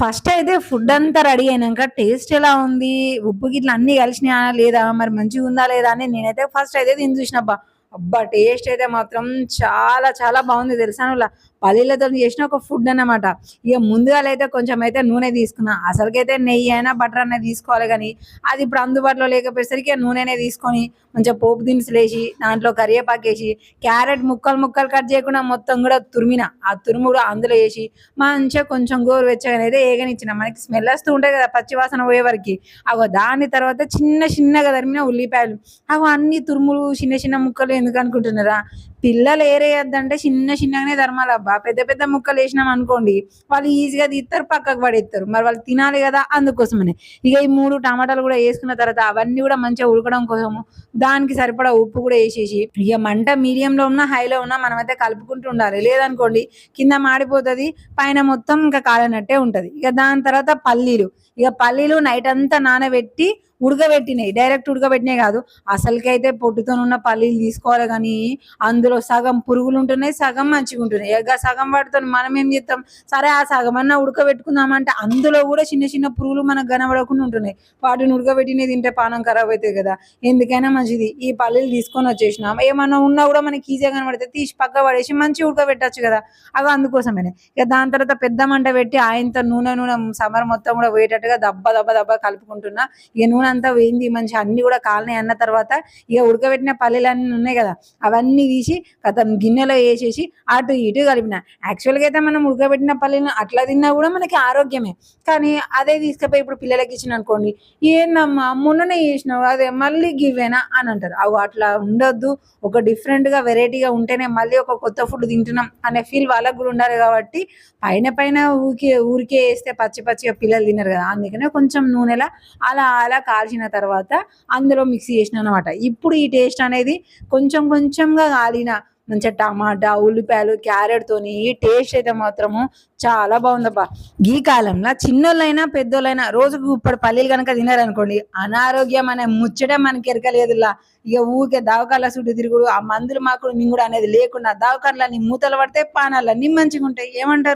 First అయితే food అంతా ready అయినాక టేస్ట్ ఎలా ఉంది? ఉప్పు గిట్ల అన్ని కలిసినాయా లేదా? మరి మంచిగా ఉందా లేదా అని నేనైతే ఫస్ట్ అయితే దీన్ని చూసినబ్బా అబ్బా టేస్ట్ అయితే మాత్రం చాలా చాలా బాగుంది తెలుసా నువ్వు పల్లీలతో చేసిన ఒక ఫుడ్ అన్నమాట. ఇక ముందుగా అయితే కొంచెం అయితే నూనె తీసుకున్నా. అసలుకైతే నెయ్యి అయినా బటర్ అయినా తీసుకోవాలి కానీ అది ఇప్పుడు అందుబాటులో లేకపోయేసరికి నూనెనే తీసుకొని మంచిగా పోపు దినుసులు వేసి దాంట్లో కరివేపాకు వేసి క్యారెట్ ముక్కలు ముక్కలు కట్ చేయకుండా మొత్తం కూడా తురిమిన. ఆ తురుము కూడా అందులో వేసి మంచిగా కొంచెం గోరువెచ్చగా అయితే ఏగనిచ్చిన మనకి స్మెల్ వస్తూ ఉంటాయి కదా పచ్చివాసన పోయే అగో దాని తర్వాత చిన్న చిన్నగా తరిమిన ఉల్లిపాయలు. అవి అన్ని తురుములు చిన్న చిన్న ముక్కలు ఎందుకు అనుకుంటున్నారా? పిల్లలు ఏరేయద్దంటే చిన్న చిన్నగానే ధర్మాలు. అబ్బా పెద్ద పెద్ద ముక్కలు వేసినాం అనుకోండి వాళ్ళు ఈజీగా తీస్తారు పక్కకు పడేస్తారు మరి వాళ్ళు తినాలి కదా అందుకోసమనే. ఇక ఈ మూడు టమాటాలు కూడా వేసుకున్న తర్వాత అవన్నీ కూడా మంచిగా ఉడకడం కోసము దానికి సరిపడా ఉప్పు కూడా వేసేసి ఇక మంట మీడియంలో ఉన్న హైలో ఉన్న మనమైతే కలుపుకుంటూ ఉండాలి. లేదనుకోండి కింద మాడిపోతుంది పైన మొత్తం ఇంకా కాలనట్టే ఉంటుంది. ఇక దాని తర్వాత పల్లీలు. ఇక పల్లీలు నైట్ అంతా నానబెట్టి ఉడకబెట్టినాయి. డైరెక్ట్ ఉడకబెట్టినాయి కాదు. అసలుకైతే పొట్టుతో ఉన్న పల్లీలు తీసుకోవాలి కానీ అందులో సగం పురుగులు ఉంటున్నాయి సగం మంచిగా ఉంటున్నాయి. ఇక సగం వాటితో మనం ఏం చేస్తాం? సరే ఆ సగం అన్న ఉడకబెట్టుకుందామంటే అందులో కూడా చిన్న చిన్న పురుగులు మనకు కనబడకుండా ఉంటున్నాయి. వాటిని ఉడకబెట్టినవి తింటే పానం ఖరాబ్ అవుతాయి కదా. ఎందుకైనా మంచిది. ఈ పల్లీలు తీసుకొని వచ్చేసినాం. ఏమన్నా ఉన్నా కూడా మనకి ఈజీగా కనబడితే తీసి పక్క పడేసి మంచిగా ఉడకబెట్టచ్చు కదా. అవి అందుకోసమేనే. ఇక దాని తర్వాత పెద్ద మంట పెట్టి ఆయనతో నూనె నూనె సమ్మర్ మొత్తం కూడా పోయేటట్టుగా దబ్బ దబ్బ దబ్బ కలుపుకుంటున్నా. ఇక నూనె అంతా పోయింది. మంచి అన్ని కూడా కాలనీ అన్న తర్వాత ఇక ఉడకబెట్టిన పల్లెలన్నీ అన్నీ ఉన్నాయి కదా అవన్నీ తీసి కథ గిన్నెలో వేసేసి అటు ఇటు కలిపిన. యాక్చువల్గా అయితే మనం ఉడకబెట్టిన పల్లెలను అట్లా తిన్నా కూడా మనకి ఆరోగ్యమే. కానీ అదే తీసుకుపోయి ఇప్పుడు పిల్లలకి ఇచ్చిన అనుకోండి ఏందమ్మా మొన్ననే చేసినావు అదే మళ్ళీ గివేనా అని అంటారు. అవి అట్లా ఉండొద్దు. ఒక డిఫరెంట్గా వెరైటీగా ఉంటేనే మళ్ళీ ఒక కొత్త ఫుడ్ తింటున్నాం అనే ఫీల్ వాళ్ళకు కూడా ఉండాలి కాబట్టి పైన పైన ఊరికే ఊరికే వేస్తే పచ్చి పచ్చిగా పిల్లలు తినరు కదా. అందుకనే కొంచెం నూనెలా అలా అలా కాల్చిన తర్వాత అందులో మిక్సీ చేసిన అనమాట ఇప్పుడు ఈ టేస్ట్ అనేది కొంచెం కొంచెంగా కాలిన మంచిగా టమాటా ఉల్లిపాయలు క్యారెట్ తోని ఈ టేస్ట్ అయితే మాత్రము చాలా బాగుందబ్బా. ఈ కాలంలో చిన్నోళ్ళైనా పెద్దోళ్ళైనా రోజుకు ఇప్పుడు పల్లీలు కనుక తినారనుకోండి అనారోగ్యం అనే ముచ్చటే మనకి ఎరకలేదులా. ఇక ఊరికే దావకాల చుట్టూ తిరుగుడు ఆ మందులు మాకుడు మింగుడు అనేది లేకుండా దవకాలన్నీ మూతలు పడితే పానాలన్నీ మంచిగా ఉంటాయి ఏమంటారు?